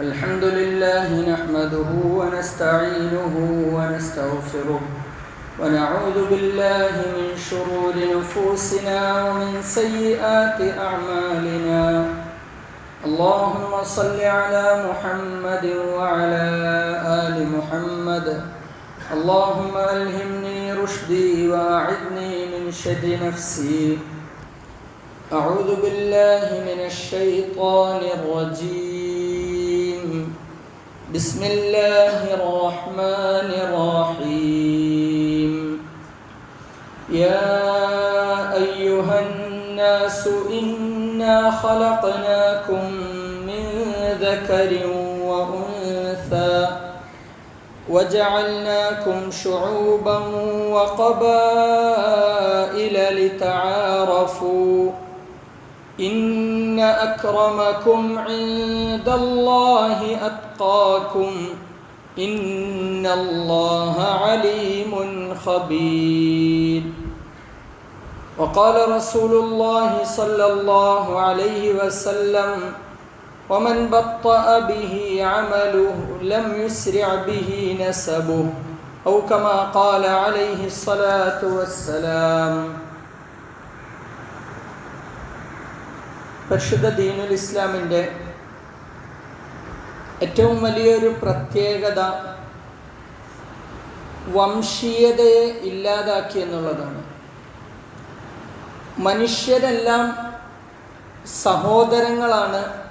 الحمد لله نحمده ونستعينه ونستغفره ونعوذ بالله من شرور نفوسنا ومن سيئات أعمالنا. اللهم صل على محمد وعلى آل محمد. اللهم ألهمني رشدي وأعذني من شر نفسي. أعوذ بالله من الشيطان الرجيم. بسم الله الرحمن الرحيم يا أيها الناس إنا خلقناكم من ذكر وأنثى وجعلناكم شعوبا وقبائل لتعارفوا إن أكرمكم عند الله أتقاكم إن الله عليم خبير. وقال رسول الله صلى الله عليه وسلم ومن بطأ به عمله لم يسرع به نسبه. أو كما قال عليه الصلاة والسلام പരിശുദ്ധ ദീനുൽ ഇസ്ലാമിന്റെ ഏറ്റവും വലിയൊരു പ്രത്യേകത വംശീയതയെ ഇല്ലാതാക്കി എന്നുള്ളതാണ്. മനുഷ്യരെല്ലാം സഹോദരങ്ങളാണ്.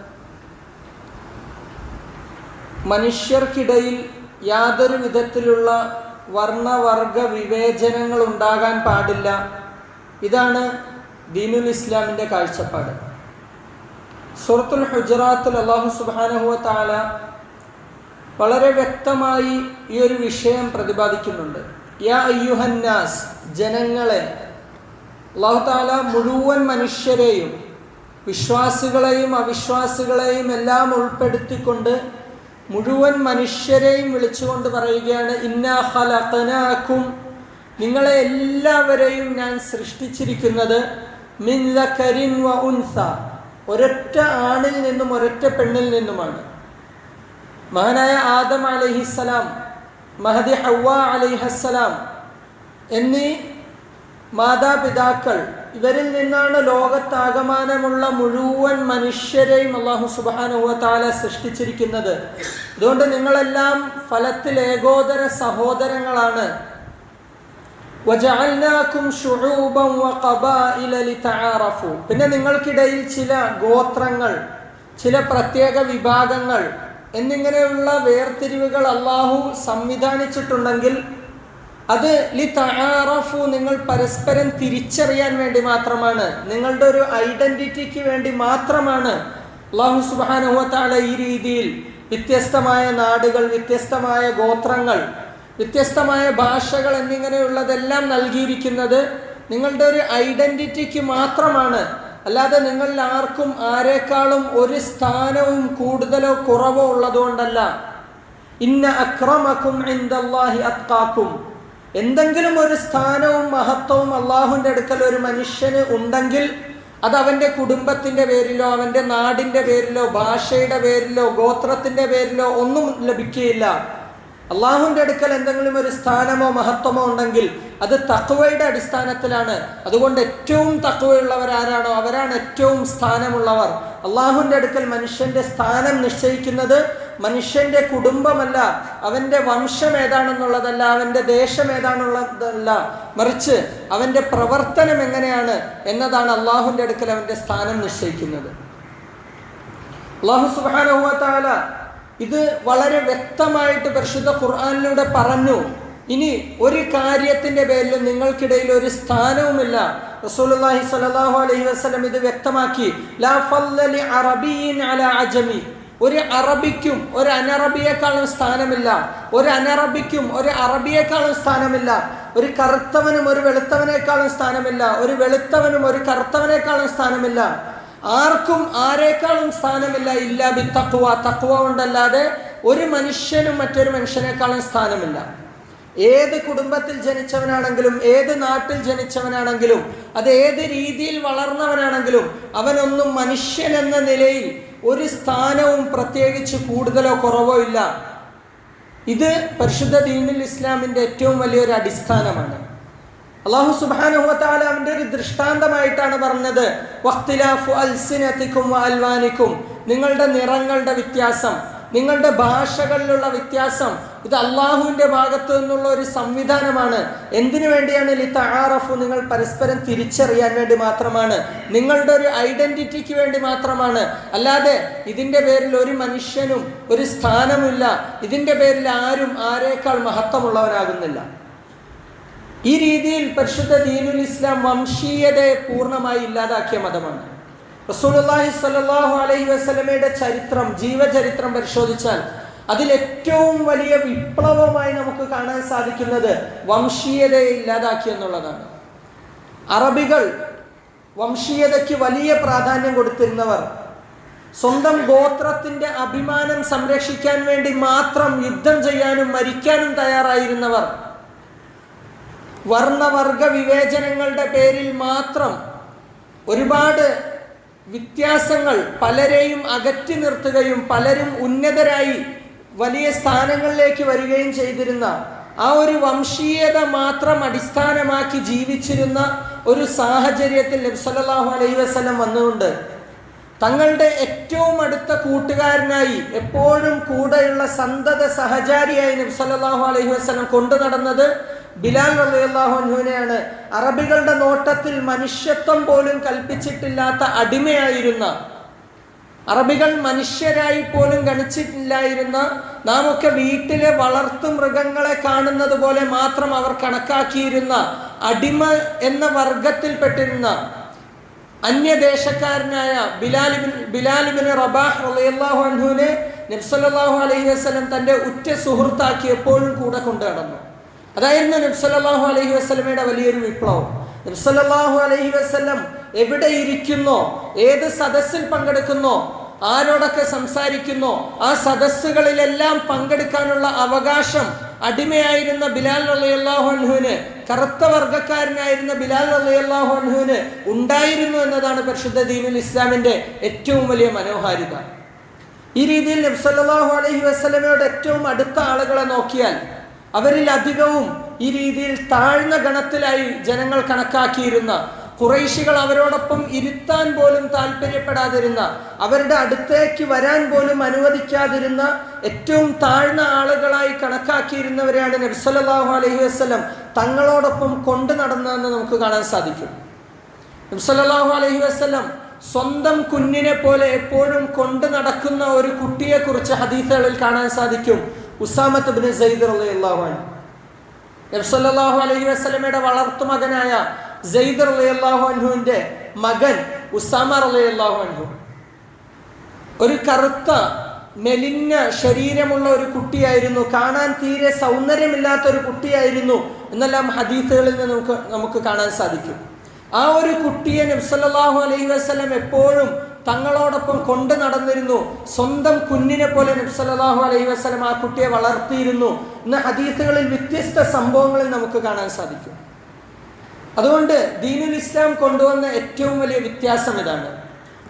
മനുഷ്യർക്കിടയിൽ യാതൊരു വിധത്തിലുള്ള വർണവർഗ വിവേചനങ്ങൾ ഉണ്ടാകാൻ പാടില്ല. ഇതാണ് ദീനുൽ ഇസ്ലാമിന്റെ കാഴ്ചപ്പാട്. സുറത്തുൽ ഹുജറാത്തുൽ അള്ളാഹു സുബാനഹുവ താല വളരെ വ്യക്തമായി ഈ ഒരു വിഷയം പ്രതിപാദിക്കുന്നുണ്ട്. യാ അയ്യുഹന്നാസ് ജനങ്ങളെ അള്ളാഹു താല മുഴുവൻ മനുഷ്യരെയും വിശ്വാസികളെയും അവിശ്വാസികളെയും എല്ലാം ഉൾപ്പെടുത്തിക്കൊണ്ട് മുഴുവൻ മനുഷ്യരെയും വിളിച്ചുകൊണ്ട് പറയുകയാണ് ഇന്നാ ഹലഖനാക്കും നിങ്ങളെ എല്ലാവരെയും ഞാൻ സൃഷ്ടിച്ചിരിക്കുന്നത് മിൻ ദക്കരിൻ വ ഉൻസ. ഒരൊറ്റ ആണിൽ നിന്നും ഒരൊറ്റ പെണ്ണിൽ നിന്നുമാണ്. മഹാനായ ആദം അലഹിസ്സലാം മഹദി ഹവ അലൈഹസ്സലാം എന്നീ മാതാപിതാക്കൾ ഇവരിൽ നിന്നാണ് ലോകത്താകമാനമുള്ള മുഴുവൻ മനുഷ്യരെയും അള്ളാഹു സുബാനുവ താല സൃഷ്ടിച്ചിരിക്കുന്നത്. അതുകൊണ്ട് നിങ്ങളെല്ലാം ഫലത്തിൽ ഏകോദര സഹോദരങ്ങളാണ്. പിന്നെ നിങ്ങൾക്കിടയിൽ ചില ഗോത്രങ്ങൾ ചില പ്രത്യേക വിഭാഗങ്ങൾ എന്നിങ്ങനെയുള്ള വേർതിരിവുകൾ അള്ളാഹു സംവിധാനിച്ചിട്ടുണ്ടെങ്കിൽ അത് ലി തആറഫു നിങ്ങൾ പരസ്പരം തിരിച്ചറിയാൻ വേണ്ടി മാത്രമാണ്. നിങ്ങളുടെ ഒരു ഐഡന്റിറ്റിക്ക് വേണ്ടി മാത്രമാണ് അള്ളാഹു സുബാനുഹത്താല ഈ രീതിയിൽ വ്യത്യസ്തമായ നാടുകൾ വ്യത്യസ്തമായ ഗോത്രങ്ങൾ വ്യത്യസ്തമായ ഭാഷകൾ എന്നിങ്ങനെയുള്ളതെല്ലാം നൽകിയിരിക്കുന്നത് നിങ്ങളുടെ ഒരു ഐഡന്റിറ്റിക്ക് മാത്രമാണ്. അല്ലാതെ നിങ്ങളിൽ ആർക്കും ആരെക്കാളും ഒരു സ്ഥാനവും കൂടുതലോ കുറവോ ഉള്ളതുകൊണ്ടല്ല. ഇന്ന അക്രമക്കും ഇന്ദല്ലാഹി അത്കാക്കും എന്തെങ്കിലും ഒരു സ്ഥാനവും മഹത്വവും അള്ളാഹുവിന്റെ അടുക്കൽ ഒരു മനുഷ്യന് ഉണ്ടെങ്കിൽ അത് അവന്റെ കുടുംബത്തിന്റെ പേരിലോ അവന്റെ നാടിന്റെ പേരിലോ ഭാഷയുടെ പേരിലോ ഗോത്രത്തിന്റെ പേരിലോ ഒന്നും ലഭിക്കുകയില്ല. അള്ളാഹുവിന്റെ അടുക്കൽ എന്തെങ്കിലും ഒരു സ്ഥാനമോ മഹത്വമോ ഉണ്ടെങ്കിൽ അത് തക്വയുടെ അടിസ്ഥാനത്തിലാണ്. അതുകൊണ്ട് ഏറ്റവും തക്വയുള്ളവർ ആരാണോ അവരാണ് ഏറ്റവും സ്ഥാനമുള്ളവർ. അള്ളാഹുവിന്റെ അടുക്കൽ മനുഷ്യന്റെ സ്ഥാനം നിശ്ചയിക്കുന്നത് മനുഷ്യന്റെ കുടുംബമല്ല അവന്റെ വംശം ഏതാണെന്നുള്ളതല്ല അവന്റെ ദേശം ഏതാണെന്നുള്ളതല്ല. മറിച്ച് അവന്റെ പ്രവർത്തനം എങ്ങനെയാണ് എന്നതാണ് അള്ളാഹുവിന്റെ അടുക്കൽ അവന്റെ സ്ഥാനം നിശ്ചയിക്കുന്നത്. അള്ളാഹു സുബാനുഹത്താല ഇത് വളരെ വ്യക്തമായിട്ട് പരിശുദ്ധ ഖുർആാനിലൂടെ പറഞ്ഞു. ഇനി ഒരു കാര്യത്തിന്റെ പേരിൽ നിങ്ങൾക്കിടയിൽ ഒരു സ്ഥാനവുമില്ല. റസൂലുള്ളാഹി സ്വല്ലല്ലാഹു അലൈഹി വസല്ലം ഇത് വ്യക്തമാക്കി. ലാ ഫല്ലലി അറബിയിൻ അലാ അജമി. ഒരു അറബിക്കും ഒരു അനറബിയേക്കാളും സ്ഥാനമില്ല. ഒരു അനറബിക്കും ഒരു അറബിയേക്കാളും സ്ഥാനമില്ല. ഒരു കറുത്തവനും ഒരു വെളുത്തവനേക്കാളും സ്ഥാനമില്ല. ഒരു വെളുത്തവനും ഒരു കറുത്തവനേക്കാളും സ്ഥാനമില്ല. ആർക്കും ആരേക്കാളും സ്ഥാനമില്ല. ഇല്ല ബി തക്വ തക്വ കൊണ്ടല്ലാതെ ഒരു മനുഷ്യനും മറ്റൊരു മനുഷ്യനേക്കാളും സ്ഥാനമില്ല. ഏത് കുടുംബത്തിൽ ജനിച്ചവനാണെങ്കിലും ഏത് നാട്ടിൽ ജനിച്ചവനാണെങ്കിലും അത് ഏത് രീതിയിൽ വളർന്നവനാണെങ്കിലും അവനൊന്നും മനുഷ്യൻ എന്ന നിലയിൽ ഒരു സ്ഥാനവും പ്രത്യേകിച്ച് കൂടുതലോ കുറവോ ഇല്ല. ഇത് പരിശുദ്ധ ദീനുൽ ഇസ്ലാമിന്റെ ഏറ്റവും വലിയൊരു അടിസ്ഥാനമാണ്. അള്ളാഹു സുബാനുഹത്താല അവന്റെ ഒരു ദൃഷ്ടാന്തമായിട്ടാണ് പറഞ്ഞത്. വഖ്തിലാഫു അൽസിനത്തിക്കും അൽവാനിക്കും. നിങ്ങളുടെ നിറങ്ങളുടെ വ്യത്യാസം നിങ്ങളുടെ ഭാഷകളിലുള്ള വ്യത്യാസം ഇത് അള്ളാഹുവിന്റെ ഭാഗത്തു നിന്നുള്ള ഒരു സംവിധാനമാണ്. എന്തിനു വേണ്ടിയാണ് ലിത്ത ആറഫു നിങ്ങൾ പരസ്പരം തിരിച്ചറിയാൻ വേണ്ടി മാത്രമാണ്? നിങ്ങളുടെ ഒരു ഐഡന്റിറ്റിക്ക് വേണ്ടി മാത്രമാണ്. അല്ലാതെ ഇതിന്റെ പേരിൽ ഒരു മനുഷ്യനും ഒരു സ്ഥാനമില്ല. ഇതിന്റെ പേരിൽ ആരും ആരേക്കാൾ മഹത്വമുള്ളവനാകുന്നില്ല. ഈ രീതിയിൽ പരിശുദ്ധ ദീനുൽ ഇസ്ലാം വംശീയതയെ പൂർണമായി ഇല്ലാതാക്കിയ മതമാണ്. റസൂലുള്ളാഹി സ്വല്ലല്ലാഹു അലൈഹി വസല്ലമയുടെ ചരിത്രം ജീവചരിത്രം പരിശോധിച്ചാൽ അതിൽ ഏറ്റവും വലിയ വിപ്ലവമായി നമുക്ക് കാണാൻ സാധിക്കുന്നത് വംശീയതയെ ഇല്ലാതാക്കി എന്നുള്ളതാണ്. അറബികൾ വംശീയതയ്ക്ക് വലിയ പ്രാധാന്യം കൊടുത്തിരുന്നവർ. സ്വന്തം ഗോത്രത്തിന്റെ അഭിമാനം സംരക്ഷിക്കാൻ വേണ്ടി മാത്രം യുദ്ധം ചെയ്യാനും മരിക്കാനും തയ്യാറായിരുന്നവർ. വർണവർഗ വിവേചനങ്ങളുടെ പേരിൽ മാത്രം ഒരുപാട് വ്യത്യാസങ്ങൾ പലരെയും അകറ്റി നിർത്തുകയും പലരും ഉന്നതരായി വലിയ സ്ഥാനങ്ങളിലേക്ക് വരികയും ചെയ്തിരുന്ന ആ ഒരു വംശീയത മാത്രം അടിസ്ഥാനമാക്കി ജീവിച്ചിരുന്ന ഒരു സാഹചര്യത്തിൽ നബ്സല്ലാഹു അലൈഹി വസ്ലം വന്നുകൊണ്ട് തങ്ങളുടെ ഏറ്റവും അടുത്ത കൂട്ടുകാരനായി എപ്പോഴും കൂടെയുള്ള സന്തത സഹചാരിയായി നബ്സല്ലാഹു അലൈഹി വസ്ലം കൊണ്ടു നടന്നത് ബിലാൽ റളിയല്ലാഹു അറബികളുടെ നോട്ടത്തിൽ മനുഷ്യത്വം പോലും കൽപ്പിച്ചിട്ടില്ലാത്ത അടിമയായിരുന്ന അറബികൾ മനുഷ്യരായി പോലും ഗണിച്ചിട്ടില്ലായിരുന്ന നാം ഒക്കെ വീട്ടിലെ വളർത്തു മൃഗങ്ങളെ കാണുന്നത് പോലെ മാത്രം അവർ കണക്കാക്കിയിരുന്ന അടിമ എന്ന വർഗത്തിൽപ്പെട്ടിരുന്ന അന്യദേശക്കാരനായ ബിലാലിബിൻ ബിലാലിബിന് റബാഹ് റളിയല്ലാഹു അലൈഹി വസ്ലം തന്റെ ഉറ്റ സുഹൃത്താക്കി എപ്പോഴും കൂടെ കൊണ്ടു നടന്നു അതായിരുന്നു നബ്സല്ലാഹു അലഹി വസ്ലമയുടെ വലിയൊരു വിപ്ലവം. നബ്സല്ലാഹു അലഹി വസ്ലം എവിടെ ഇരിക്കുന്നോ ഏത് സദസ്സിൽ പങ്കെടുക്കുന്നോ ആരോടൊക്കെ സംസാരിക്കുന്നു ആ സദസ്സുകളിലെല്ലാം പങ്കെടുക്കാനുള്ള അവകാശം അടിമയായിരുന്ന ബിലാൽ അള്ളാഹു അൻഹുവിന് കറുത്ത വർഗക്കാരനായിരുന്ന ബിലാൽ അള്ളാഹു അൻഹുവിന് ഉണ്ടായിരുന്നു എന്നതാണ് പരിശുദ്ധ ദീനുൽ ഇസ്ലാമിന്റെ ഏറ്റവും വലിയ മനോഹാരിത. ഈ രീതിയിൽ നബ്സല്ലാഹു അലഹി വസ്ലമയോട് ഏറ്റവും അടുത്ത ആളുകളെ നോക്കിയാൽ അവരിൽ അധികവും ഈ രീതിയിൽ താഴ്ന്ന ഗണത്തിലായി ജനങ്ങൾ കണക്കാക്കിയിരുന്ന കുറേശികൾ അവരോടൊപ്പം ഇരുത്താൻ പോലും താല്പര്യപ്പെടാതിരുന്ന അവരുടെ അടുത്തേക്ക് വരാൻ പോലും അനുവദിക്കാതിരുന്ന ഏറ്റവും താഴ്ന്ന ആളുകളായി കണക്കാക്കിയിരുന്നവരെയാണ് നബ്സല്ലാഹു അലൈഹി വസ്ലം തങ്ങളോടൊപ്പം കൊണ്ടു നടന്നതെന്ന് നമുക്ക് കാണാൻ സാധിക്കും. നബ്സല്ലാഹു അലൈഹി വസ്ലം സ്വന്തം കുഞ്ഞിനെ പോലെ എപ്പോഴും കൊണ്ടു നടക്കുന്ന ഒരു കുട്ടിയെക്കുറിച്ച് ഹദീസുകളിൽ കാണാൻ സാധിക്കും. ഉസാമത്ത് ബിൻ സയ്യിദ് റളിയല്ലാഹു അൻഹു. നബി സല്ലല്ലാഹു അലൈഹി വസല്ലമയുടെ വളർത്തു മകനായ സെയ്ദ് റളിയല്ലാഹു അൻഹുവിന്റെ മകൻ ഉസാമ റളിയല്ലാഹു അൻഹു. ഒരു കറുത്ത മെലിഞ്ഞ ശരീരമുള്ള ഒരു കുട്ടിയായിരുന്നു. കാണാൻ തീരെ സൗന്ദര്യമില്ലാത്ത ഒരു കുട്ടിയായിരുന്നു എന്നെല്ലാം ഹദീസുകളിൽ നിന്ന് നമുക്ക് നമുക്ക് കാണാൻ സാധിക്കും. ആ ഒരു കുട്ടിയെ നബ്സല്ലാഹു അലൈഹി വസ്ലം എപ്പോഴും തങ്ങളോടൊപ്പം കൊണ്ടു നടന്നിരുന്നു. സ്വന്തം കുഞ്ഞിനെ പോലെ നബ്സലാഹു അലൈഹി വസ്ലം ആ കുട്ടിയെ വളർത്തിയിരുന്നു. എന്ന ഹദീസുകളിൽ വ്യത്യസ്ത സംഭവങ്ങളിൽ നമുക്ക് കാണാൻ സാധിക്കും. അതുകൊണ്ട് ദീനുൽ ഇസ്ലാം കൊണ്ടുവന്ന ഏറ്റവും വലിയ വ്യത്യാസം ഇതാണ്.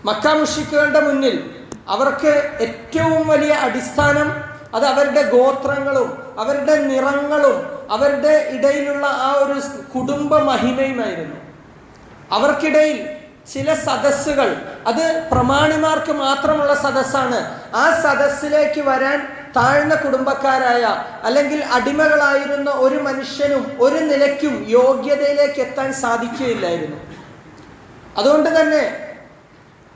മക്ക മുഷിക്കുകളുടെ മുന്നിൽ അവർക്ക് ഏറ്റവും വലിയ അടിസ്ഥാനം അത് അവരുടെ ഗോത്രങ്ങളും അവരുടെ നിറങ്ങളും അവരുടെ ഇടയിലുള്ള ആ ഒരു കുടുംബ മഹിമയുമായിരുന്നു. അവർക്കിടയിൽ ചില സദസ്സുകൾ. അത് പ്രമാണിമാർക്ക് മാത്രമുള്ള സദസ്സാണ്. ആ സദസ്സിലേക്ക് വരാൻ താഴ്ന്ന കുടുംബക്കാരായ അല്ലെങ്കിൽ അടിമകളായിരുന്ന ഒരു മനുഷ്യനും ഒരു നിലയ്ക്കും യോഗ്യതയിലേക്ക് എത്താൻ സാധിക്കുകയില്ലായിരുന്നു. അതുകൊണ്ട് തന്നെ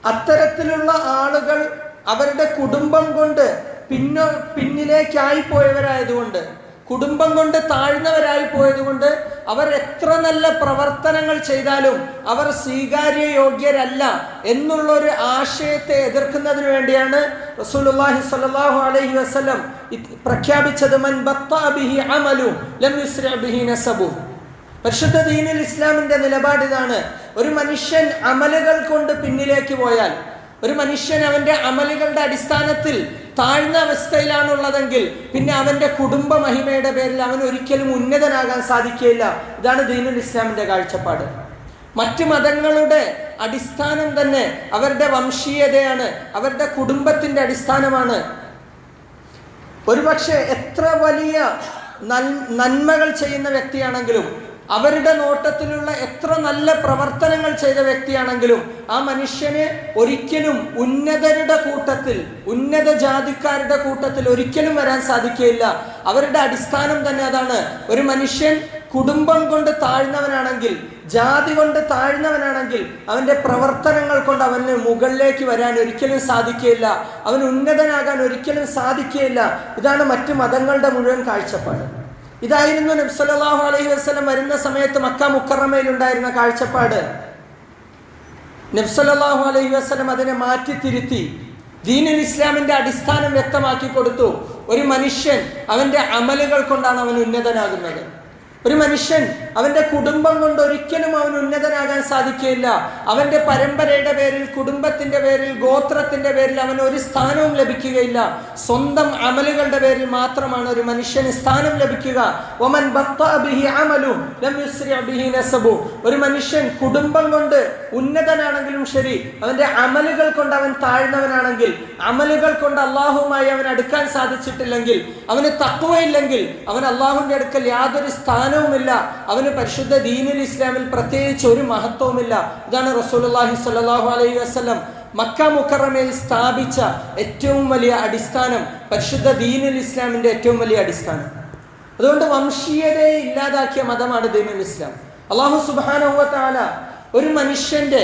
അത്തരത്തിലുള്ള ആളുകൾ അവരുടെ കുടുംബം കൊണ്ട് പിന്നോ പിന്നിലേക്കായി പോയവരായതുകൊണ്ട് കുടുംബം കൊണ്ട് താഴ്ന്നവരായി പോയതുകൊണ്ട് അവർ എത്ര നല്ല പ്രവർത്തനങ്ങൾ ചെയ്താലും അവർ സ്വീകാര്യ യോഗ്യരല്ല എന്നുള്ള ഒരു ആശയത്തെ എതിർക്കുന്നതിന് വേണ്ടിയാണ് റസൂലുള്ളാഹി സ്വല്ലല്ലാഹു അലൈഹി വസല്ലം പ്രഖ്യാപിച്ചത് മൻ ബിഹി അമലു ലം ബിഹി നസബു. പരിശുദ്ധ ദീനിൽ ഇസ്ലാമിന്റെ നിലപാട് ഇതാണ്. ഒരു മനുഷ്യൻ അമലുകൾ കൊണ്ട് പിന്നിലേക്ക് പോയാൽ ഒരു മനുഷ്യൻ അവന്റെ അമലുകളുടെ അടിസ്ഥാനത്തിൽ താഴ്ന്ന അവസ്ഥയിലാണുള്ളതെങ്കിൽ പിന്നെ അവന്റെ കുടുംബ മഹിമയുടെ പേരിൽ അവൻ ഒരിക്കലും ഉന്നതനാകാൻ സാധിക്കുകയില്ല. ഇതാണ് ദീനുൽ ഇസ്ലാമിന്റെ കാഴ്ചപ്പാട്. മറ്റ് മതങ്ങളുടെ അടിസ്ഥാനം തന്നെ അവരുടെ വംശീയതയാണ് അവരുടെ കുടുംബത്തിന്റെ അടിസ്ഥാനമാണ്. ഒരുപക്ഷെ എത്ര വലിയ നന്മകൾ ചെയ്യുന്ന വ്യക്തിയാണെങ്കിലും അവരുടെ നോട്ടത്തിലുള്ള എത്ര നല്ല പ്രവർത്തനങ്ങൾ ചെയ്ത വ്യക്തിയാണെങ്കിലും ആ മനുഷ്യന് ഒരിക്കലും ഉന്നതരുടെ കൂട്ടത്തിൽ ഉന്നത ജാതിക്കാരുടെ കൂട്ടത്തിൽ ഒരിക്കലും വരാൻ സാധിക്കുകയില്ല. അവരുടെ അടിസ്ഥാനം തന്നെ അതാണ്. ഒരു മനുഷ്യൻ കുടുംബം കൊണ്ട് താഴ്ന്നവനാണെങ്കിൽ ജാതി കൊണ്ട് താഴ്ന്നവനാണെങ്കിൽ അവന്റെ പ്രവർത്തനങ്ങൾ കൊണ്ട് അവന് മുകളിലേക്ക് വരാൻ ഒരിക്കലും സാധിക്കുകയില്ല. അവൻ ഉന്നതനാകാൻ ഒരിക്കലും സാധിക്കുകയില്ല. ഇതാണ് മറ്റു മതങ്ങളുടെ മുഴുവൻ കാഴ്ചപ്പാട്. ഇതായിരുന്നു നബ്സലാഹു അലൈഹി വസ്ലം വരുന്ന സമയത്ത് മക്ക മുക്കറമയിൽ ഉണ്ടായിരുന്ന കാഴ്ചപ്പാട് നബ്സലാഹു അലൈഹി വസ്ലം അതിനെ മാറ്റി തിരുത്തി ദീനുൽ ഇസ്ലാമിന്റെ അടിസ്ഥാനം വ്യക്തമാക്കി കൊടുത്തു. ഒരു മനുഷ്യൻ അവന്റെ അമലുകൾ കൊണ്ടാണ് അവൻ ഉന്നതനാകുന്നത്. ഒരു മനുഷ്യൻ അവന്റെ കുടുംബം കൊണ്ട് ഒരിക്കലും അവൻ ഉന്നതനാകാൻ സാധിക്കുകയില്ല. അവന്റെ പരമ്പരയുടെ പേരിൽ കുടുംബത്തിന്റെ പേരിൽ ഗോത്രത്തിന്റെ പേരിൽ അവൻ ഒരു സ്ഥാനവും ലഭിക്കുകയില്ല. സ്വന്തം അമലുകളുടെ പേരിൽ മാത്രമാണ് ഒരു മനുഷ്യന് സ്ഥാനം ലഭിക്കുക. ഒമൻ ഒരു മനുഷ്യൻ കുടുംബം കൊണ്ട് ഉന്നതനാണെങ്കിലും ശരി അവന്റെ അമലുകൾ കൊണ്ട് അവൻ താഴ്ന്നവനാണെങ്കിൽ അമലുകൾ കൊണ്ട് അള്ളാഹുമായി അവൻ അടുക്കാൻ സാധിച്ചിട്ടില്ലെങ്കിൽ അവന് തക്കുവയില്ലെങ്കിൽ അവൻ അള്ളാഹുവിന്റെ അടുക്കൽ യാതൊരു സ്ഥാനവുമില്ല. അവന് പരിശുദ്ധ ദീനുൽ ഇസ്ലാമിൽ പ്രത്യേകിച്ച് ഒരു മഹത്വവുമില്ല. ഇതാണ് റസൂലുള്ളാഹി സ്വല്ലല്ലാഹു അലൈഹി വസല്ലം മക്ക മുക്കറമയിൽ സ്ഥാപിച്ച ഏറ്റവും വലിയ അടിസ്ഥാനം പരിശുദ്ധ ദീനുൽ ഇസ്ലാമിന്റെ ഏറ്റവും വലിയ അടിസ്ഥാനം. അതുകൊണ്ട് വംശീയതയെ ഇല്ലാതാക്കിയ മതമാണ് ദീനുൽ ഇസ്ലാം. അള്ളാഹു സുബാനുവത്താല ഒരു മനുഷ്യന്റെ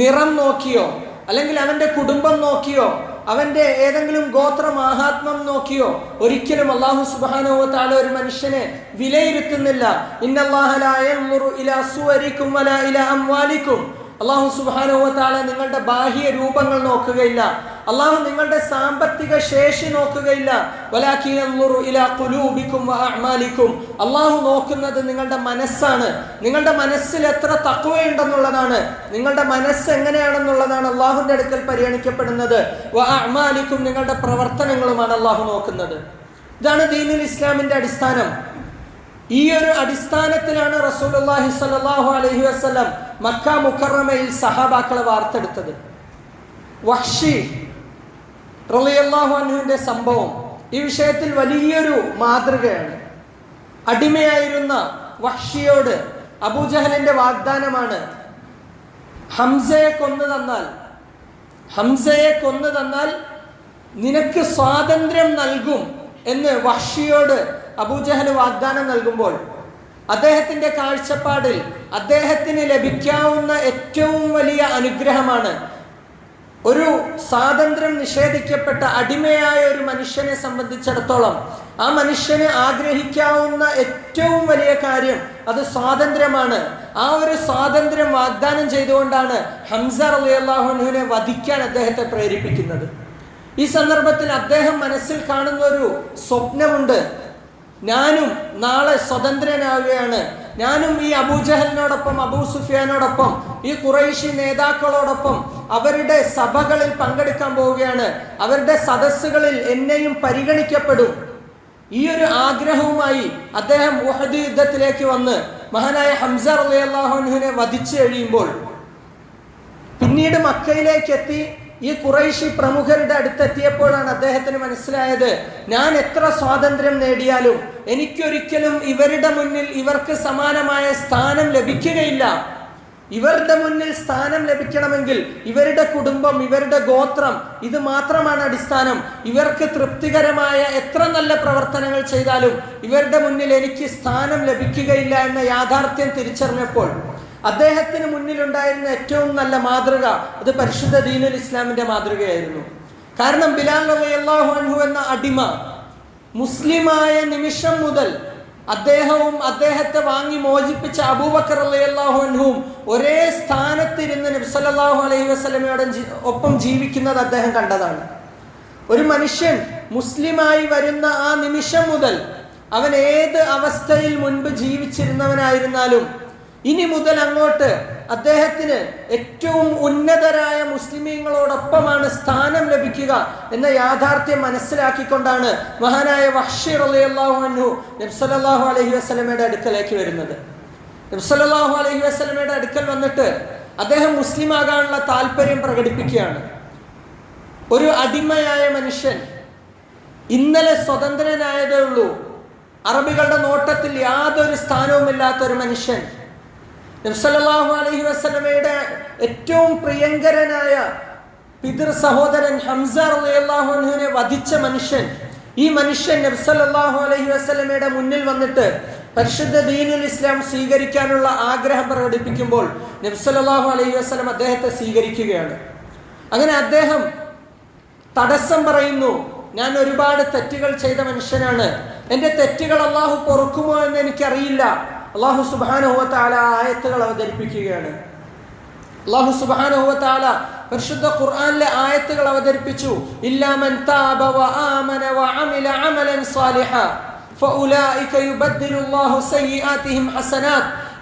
നിറം നോക്കിയോ അല്ലെങ്കിൽ അവന്റെ കുടുംബം നോക്കിയോ അവന്റെ ഏതെങ്കിലും ഗോത്ര മാഹാത്മ്യം നോക്കിയോ? ഒരിക്കലും അള്ളാഹു സുബാനോ സുബാനുവത്താല ഒരു മനുഷ്യനെ വിലയിരുത്തുന്നില്ല. ഇന്നല്ലാഹലായ ഇല സുവരിക്കും വല ഇല അംവാലിക്കും. അള്ളാഹു സുബാനുവത്താല നിങ്ങളുടെ ബാഹ്യ രൂപങ്ങൾ നോക്കുകയില്ല. അള്ളാഹു നിങ്ങളുടെ സാമ്പത്തിക ശേഷി നോക്കുകയില്ല. അള്ളാഹു നോക്കുന്നത് നിങ്ങളുടെ മനസ്സാണ്. നിങ്ങളുടെ മനസ്സിൽ എത്ര തക്കുവയുണ്ടെന്നുള്ളതാണ് നിങ്ങളുടെ മനസ്സ് എങ്ങനെയാണെന്നുള്ളതാണ് അള്ളാഹുവിന്റെ അടുക്കൽ പരിഗണിക്കപ്പെടുന്നത്. നിങ്ങളുടെ പ്രവർത്തനങ്ങളുമാണ് അള്ളാഹു നോക്കുന്നത്. ഇതാണ് ദീനുൽ ഇസ്ലാമിന്റെ അടിസ്ഥാനം. ഈ ഒരു അടിസ്ഥാനത്തിലാണ് റസൂലുള്ളാഹി സ്വല്ലല്ലാഹു അലൈഹി വസല്ലം മക്ക മുക്കറമയിൽ സഹാബാക്കളെ വാർത്തെടുത്തത്. വഹ്ഷി റളിയല്ലാഹു അൻഹുവിന്റെ സംഭവം ഈ വിഷയത്തിൽ വലിയൊരു മാതൃകയാണ്. അടിമയായിരുന്ന വഹ്ഷിയോട് അബൂജഹലിന്റെ വാഗ്ദാനമാണ് ഹംസയെ കൊന്നു തന്നാൽ ഹംസയെ കൊന്നു തന്നാൽ നിനക്ക് സ്വാതന്ത്ര്യം നൽകും എന്ന് വഹ്ഷിയോട് അബൂജഹൽ വാഗ്ദാനം നൽകുമ്പോൾ അദ്ദേഹത്തിന്റെ കാഴ്ചപ്പാടിൽ അദ്ദേഹത്തിന് ലഭിക്കാവുന്ന ഏറ്റവും വലിയ അനുഗ്രഹമാണ് ഒരു സ്വാതന്ത്ര്യം നിഷേധിക്കപ്പെട്ട അടിമയായ ഒരു മനുഷ്യനെ സംബന്ധിച്ചിടത്തോളം ആ മനുഷ്യന് ആഗ്രഹിക്കാവുന്ന ഏറ്റവും വലിയ കാര്യം അത് സ്വാതന്ത്ര്യമാണ്. ആ ഒരു സ്വാതന്ത്ര്യം വാഗ്ദാനം ചെയ്തുകൊണ്ടാണ് ഹംസ അള്ളാഹുനുവിനെ വധിക്കാൻ അദ്ദേഹത്തെ പ്രേരിപ്പിക്കുന്നത്. ഈ സന്ദർഭത്തിൽ അദ്ദേഹം മനസ്സിൽ കാണുന്ന ഒരു സ്വപ്നമുണ്ട്. ഞാനും നാളെ സ്വതന്ത്രനാവുകയാണ്. ഞാനും ഈ അബൂജഹലിനോടൊപ്പം അബൂ സുഫിയാനോടൊപ്പം ഈ കുറേശി നേതാക്കളോടൊപ്പം അവരുടെ സഭകളിൽ പങ്കെടുക്കാൻ പോവുകയാണ്. അവരുടെ സദസ്സുകളിൽ എന്നെയും പരിഗണിക്കപ്പെടും. ഈ ഒരു ആഗ്രഹവുമായി അദ്ദേഹം ഉഹദ് യുദ്ധത്തിലേക്ക് വന്ന് മഹാനായ ഹംസ അള്ളാഹുനുവിനെ വധിച്ചു കഴിയുമ്പോൾ പിന്നീട് മക്കയിലേക്ക് എത്തി. ഈ കുറേശി പ്രമുഖരുടെ അടുത്തെത്തിയപ്പോഴാണ് അദ്ദേഹത്തിന് മനസ്സിലായത് ഞാൻ എത്ര സ്വാതന്ത്ര്യം നേടിയാലും എനിക്കൊരിക്കലും ഇവരുടെ മുന്നിൽ ഇവർക്ക് സമാനമായ സ്ഥാനം ലഭിക്കുകയില്ല. ഇവരുടെ മുന്നിൽ സ്ഥാനം ലഭിക്കണമെങ്കിൽ ഇവരുടെ കുടുംബം ഇവരുടെ ഗോത്രം ഇത് മാത്രമാണ് അടിസ്ഥാനം. ഇവർക്ക് തൃപ്തികരമായ എത്ര നല്ല പ്രവർത്തനങ്ങൾ ചെയ്താലും ഇവരുടെ മുന്നിൽ എനിക്ക് സ്ഥാനം ലഭിക്കുകയില്ല എന്ന യാഥാർത്ഥ്യം തിരിച്ചറിഞ്ഞപ്പോൾ അദ്ദേഹത്തിന് മുന്നിലുണ്ടായിരുന്ന ഏറ്റവും നല്ല മാതൃക അത് പരിശുദ്ധ ദീനുൽ ഇസ്ലാമിന്റെ മാതൃകയായിരുന്നു. കാരണം ബിലാൽ അള്ളാഹു അൻഹു എന്ന അടിമ മുസ്ലിമായ നിമിഷം മുതൽ അദ്ദേഹവും അദ്ദേഹത്തെ വാങ്ങി മോചിപ്പിച്ച അബൂബക്കർ റളിയല്ലാഹു അൻഹുവും ഒരേ സ്ഥാനത്തിരുന്ന് നബി സല്ലല്ലാഹു അലൈഹി വസ്ലമയുടെ ഒപ്പം ജീവിക്കുന്നത് അദ്ദേഹം കണ്ടതാണ്. ഒരു മനുഷ്യൻ മുസ്ലിമായി വരുന്ന ആ നിമിഷം മുതൽ അവൻ ഏത് അവസ്ഥയിൽ മുൻപ് ജീവിച്ചിരുന്നവനായിരുന്നാലും ഇനി മുതൽ അങ്ങോട്ട് അദ്ദേഹത്തിന് ഏറ്റവും ഉന്നതരായ മുസ്ലിമീങ്ങളോടൊപ്പമാണ് സ്ഥാനം ലഭിക്കുക എന്ന യാഥാർത്ഥ്യം മനസ്സിലാക്കിക്കൊണ്ടാണ് മഹാനായ വഷീർ അള്ളാഹു അൻഹു നബ്സലാഹു അലഹി വസ്ലമയുടെ അടുക്കലേക്ക് വരുന്നത്. നബ്സലാഹു അലഹി വസ്ലമയുടെ അടുക്കൽ വന്നിട്ട് അദ്ദേഹം മുസ്ലിം ആകാനുള്ള താല്പര്യം പ്രകടിപ്പിക്കുകയാണ്. ഒരു അടിമയായ മനുഷ്യൻ ഇന്നലെ സ്വതന്ത്രനായതേ ഉള്ളൂ അറബികളുടെ നോട്ടത്തിൽ യാതൊരു സ്ഥാനവുമില്ലാത്ത ഒരു മനുഷ്യൻ അലൈഹി വസ്ലമയുടെ ഏറ്റവും പ്രിയങ്കരനായ പിതൃ സഹോദരൻ ഹംസ അള്ളാഹുനെ വധിച്ച മനുഷ്യൻ. ഈ മനുഷ്യൻ നബ്സല്ലാഹു അലൈഹി വസ്ലമയുടെ മുന്നിൽ വന്നിട്ട് പരിശുദ്ധ ദീനുൽ ഇസ്ലാം സ്വീകരിക്കാനുള്ള ആഗ്രഹം പ്രകടിപ്പിക്കുമ്പോൾ നബ്സല്ലാഹു അലൈഹി വസ്ലം അദ്ദേഹത്തെ സ്വീകരിക്കുകയാണ്. അങ്ങനെ അദ്ദേഹം തടസ്സം പറയുന്നു ഞാൻ ഒരുപാട് തെറ്റുകൾ ചെയ്ത മനുഷ്യനാണ്. എന്റെ തെറ്റുകൾ അള്ളാഹു പൊറുക്കുമോ എന്ന് എനിക്കറിയില്ല. അള്ളാഹു സുബാനുഹുവത്താല ആയത്തുകൾ അവതരിപ്പിക്കുകയാണ്. അള്ളാഹു സുബാനുഹുവത്താല പരിശുദ്ധ ഖുർആനിലെ ആയത്തുകൾ അവതരിപ്പിച്ചു. ഇല്ലാമൻ താബ വ ആമന വ അമില അമലൻ സാലിഹ.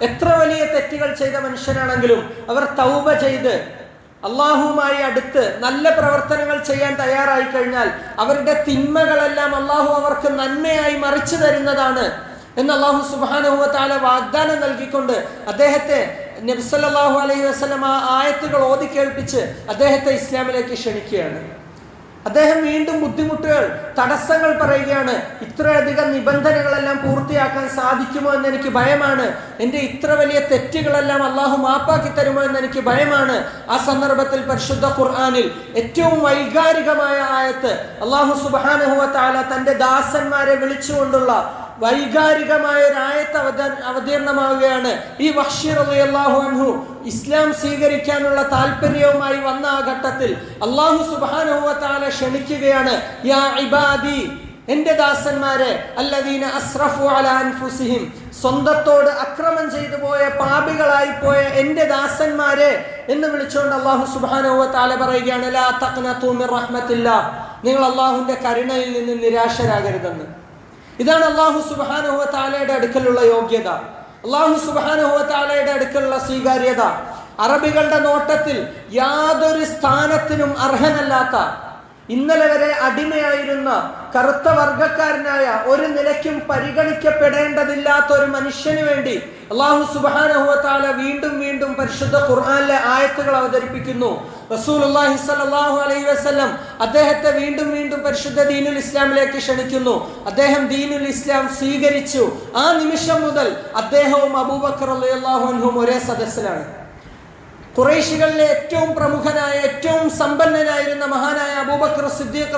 എത്ര വലിയ തെറ്റുകൾ ചെയ്ത മനുഷ്യനാണെങ്കിലും അവർ തൗബ ചെയ്ത് അള്ളാഹുവുമായി അടുത്ത് നല്ല പ്രവർത്തനങ്ങൾ ചെയ്യാൻ തയ്യാറായി കഴിഞ്ഞാൽ അവരുടെ തിന്മകളെല്ലാം അള്ളാഹു അവർക്ക് നന്മയായി മറിച്ചു തരുന്നതാണ്. എന്ന് അള്ളാഹു സുബാനുഭവത്താല വാഗ്ദാനം നൽകിക്കൊണ്ട് അദ്ദേഹത്തെ നബ്സല്ലാഹു അലൈഹി വസ്ലം ആ ആയത്തുകൾ ഓതി കേൾപ്പിച്ച് അദ്ദേഹത്തെ ഇസ്ലാമിലേക്ക് ക്ഷണിക്കുകയാണ്. അദ്ദേഹം വീണ്ടും ബുദ്ധിമുട്ടുകൾ തടസ്സങ്ങൾ പറയുകയാണ്. ഇത്രയധികം നിബന്ധനകളെല്ലാം പൂർത്തിയാക്കാൻ സാധിക്കുമോ എന്ന് എനിക്ക് ഭയമാണ്. എന്റെ ഇത്ര വലിയ തെറ്റുകളെല്ലാം അള്ളാഹു മാപ്പാക്കി തരുമോ എന്ന് എനിക്ക് ഭയമാണ്. ആ സന്ദർഭത്തിൽ പരിശുദ്ധ ഖുർആാനിൽ ഏറ്റവും വൈകാരികമായ ആയത്ത് അള്ളാഹു സുബാനുഹുവ താല തന്റെ ദാസന്മാരെ വിളിച്ചുകൊണ്ടുള്ള വൈകാരികമായ ഒരായത്ത് അവത അവതീർണമാവുകയാണ്. ഈ ബഷീർ അള്ളാഹു അൻഹു ഇസ്ലാം സ്വീകരിക്കാനുള്ള താല്പര്യവുമായി വന്ന ആ ഘട്ടത്തിൽ അള്ളാഹു സുബാനുഹുവത്താല ക്ഷണിക്കുകയാണ് യാ ഇബാദി എന്റെ ദാസന്മാരെ അല്ലദീന അസ്രഫു അല അൻഫുസിഹിം സ്വന്തത്തോട് അക്രമം ചെയ്തു പോയ പാപികളായി പോയ എന്റെ ദാസന്മാരെ എന്ന് വിളിച്ചുകൊണ്ട് അള്ളാഹു സുബാനുഹുവത്താല പറയുകയാണ് ലാ തഖ്നതു മിർ റഹ്മത്തില്ല നിങ്ങൾ അള്ളാഹുവിന്റെ കരുണയിൽ നിന്ന് നിരാശരാകരുതെന്ന്. ഇതാണ് അള്ളാഹു താലയുടെ അടുക്കലുള്ള യോഗ്യത. അള്ളാഹു താലയുടെ അടുക്കലുള്ള സ്വീകാര്യത. അറബികളുടെ നോട്ടത്തിൽ യാതൊരു സ്ഥാനത്തിനും അർഹനല്ലാത്ത ഇന്നലെ വരെ അടിമയായിരുന്ന കറുത്ത വർഗക്കാരനായ ഒരു നിലയ്ക്കും പരിഗണിക്കപ്പെടേണ്ടതില്ലാത്ത ഒരു മനുഷ്യന് വേണ്ടി അള്ളാഹു സുബാനഹുവത്താല വീണ്ടും വീണ്ടും പരിശുദ്ധ ഖുർആാനിലെ ആയത്തുകൾ അവതരിപ്പിക്കുന്നു. റസൂലുള്ളാഹി സ്വല്ലല്ലാഹു അലൈഹി വസ്ലം അദ്ദേഹത്തെ വീണ്ടും വീണ്ടും പരിശുദ്ധ ദീനുൽ ഇസ്ലാമിലേക്ക് ക്ഷണിക്കുന്നു. അദ്ദേഹം ദീനുൽ ഇസ്ലാം സ്വീകരിച്ചു. ആ നിമിഷം മുതൽ അദ്ദേഹവും അബൂബക്കർ അൻഹും ഒരേ സദസ്സിലാണ്. കുറേശികളിലെ ഏറ്റവും പ്രമുഖനായ ഏറ്റവും സമ്പന്നനായിരുന്ന മഹാനായ അബൂബക്കർ സിദ്ദീഖ്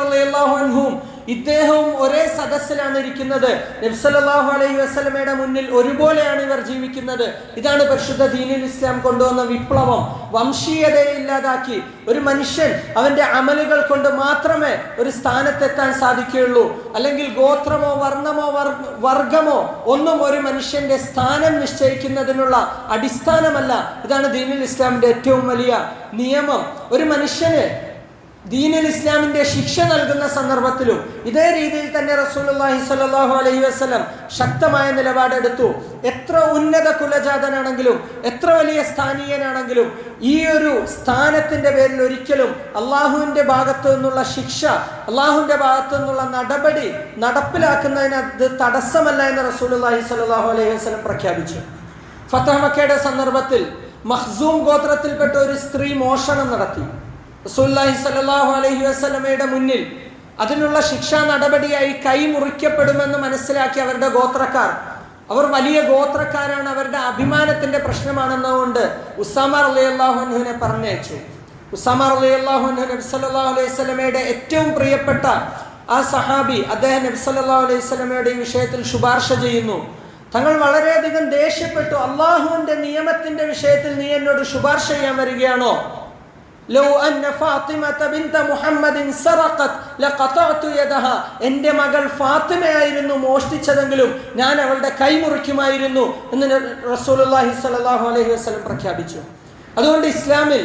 അൻഹും ഇദ്ദേഹവും ഒരേ സദസ്സിലാണ് ഇരിക്കുന്നത്. നബ്സലാഹു അലൈഹി വസ്ലമയുടെ മുന്നിൽ ഒരുപോലെയാണ് ഇവർ ജീവിക്കുന്നത്. ഇതാണ് പരിശുദ്ധ ദീനുൽ ഇസ്ലാം കൊണ്ടുവന്ന വിപ്ലവം. വംശീയതയെ ഇല്ലാതാക്കി ഒരു മനുഷ്യൻ അവന്റെ അമലുകൾ കൊണ്ട് മാത്രമേ ഒരു സ്ഥാനത്തെത്താൻ സാധിക്കുകയുള്ളൂ. അല്ലെങ്കിൽ ഗോത്രമോ വർണമോ വർഗമോ ഒന്നും ഒരു മനുഷ്യന്റെ സ്ഥാനം നിശ്ചയിക്കുന്നതിനുള്ള അടിസ്ഥാനമല്ല. ഇതാണ് ദീനുൽ ഇസ്ലാമിന്റെ ഏറ്റവും വലിയ നിയമം. ഒരു മനുഷ്യന് ദീനുൽ ഇസ്ലാമിന്റെ ശിക്ഷ നൽകുന്ന സന്ദർഭത്തിലും ഇതേ രീതിയിൽ തന്നെ റസൂലുള്ളാഹി സ്വല്ലല്ലാഹു അലൈഹി വസല്ലം ശക്തമായ നിലപാടെടുത്തു എത്ര ഉന്നത കുലജാതനാണെങ്കിലും എത്ര വലിയ സ്ഥാനീയനാണെങ്കിലും ഈ ഒരു സ്ഥാനത്തിന്റെ പേരിൽ ഒരിക്കലും അള്ളാഹുവിന്റെ ഭാഗത്തു നിന്നുള്ള ശിക്ഷ അള്ളാഹുവിന്റെ ഭാഗത്തു നിന്നുള്ള നടപടി നടപ്പിലാക്കുന്നതിന് അത് തടസ്സമല്ല എന്ന് റസൂലുള്ളാഹി സ്വല്ലല്ലാഹു അലൈഹി വസല്ലം പ്രഖ്യാപിച്ചു. ഫത്തഹ് മക്കയുടെ സന്ദർഭത്തിൽ മഹ്സൂം ഗോത്രത്തിൽപ്പെട്ട ഒരു സ്ത്രീ മോഷണം നടത്തി. റസൂല്ലാഹി സല്ലാഹു അലൈഹി വസ്ലമയുടെ മുന്നിൽ അതിനുള്ള ശിക്ഷാ നടപടിയായി കൈ മുറിക്കപ്പെടുമെന്ന് മനസ്സിലാക്കി അവരുടെ ഗോത്രക്കാർ. അവർ വലിയ ഗോത്രക്കാരാണ്. അവരുടെ അഭിമാനത്തിന്റെ പ്രശ്നമാണെന്നുകൊണ്ട് ഉസാമ റളിയല്ലാഹു അള്ളാഹുനുവിനെ പറഞ്ഞയച്ചു. ഉസാമ റളിയല്ലാഹു അള്ളാഹുനു നബി സല്ലാഹു അലൈഹി സ്വലമയുടെ ഏറ്റവും പ്രിയപ്പെട്ട ആ സഹാബി അദ്ദേഹം നബി സല്ലാഹു അലൈഹി സ്വലമയുടെ ഈ വിഷയത്തിൽ ശുപാർശ ചെയ്യുന്നു. തങ്ങൾ വളരെയധികം ദേഷ്യപ്പെട്ടു. അള്ളാഹുവിന്റെ നിയമത്തിന്റെ വിഷയത്തിൽ നീ എന്നോട് ശുപാർശ ചെയ്യാൻ വരികയാണോ? ലോ അന്ന ഫാത്തിമത ബിന്ത മുഹമ്മദിൻ സറഖത് ലഖതഅതു യദഹ. എന്റെ മകൾ ഫാത്തിമയായിരുന്നു മോഷ്ടിച്ചതെങ്കിലും ഞാൻ അവളുടെ കൈ മുറിക്കുമായിരുന്നു എന്ന് റസൂലുള്ളാഹി സ്വല്ലല്ലാഹു അലൈഹി വസല്ലം പ്രഖ്യാപിച്ചു. അതുകൊണ്ട് ഇസ്ലാമിൽ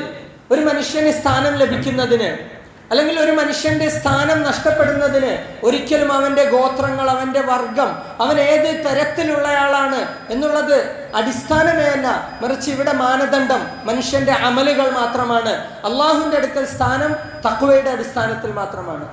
ഒരു മനുഷ്യന് സ്ഥാനം ലഭിക്കുന്നതിന് അല്ലെങ്കിൽ ഒരു മനുഷ്യന്റെ സ്ഥാനം നഷ്ടപ്പെടുന്നതിന് ഒരിക്കലും അവന്റെ ഗോത്രങ്ങൾ അവന്റെ വർഗം അവൻ ഏത് തരത്തിലുള്ളയാളാണ് എന്നുള്ളത് അടിസ്ഥാനമേ അല്ല മറിച്ച് ഇവിടെ മാനദണ്ഡം മനുഷ്യന്റെ അമലുകൾ മാത്രമാണ്. അള്ളാഹുവിന്റെ അടുക്കൽ സ്ഥാനം തക്വയുടെ അടിസ്ഥാനത്തിൽ മാത്രമാണ്.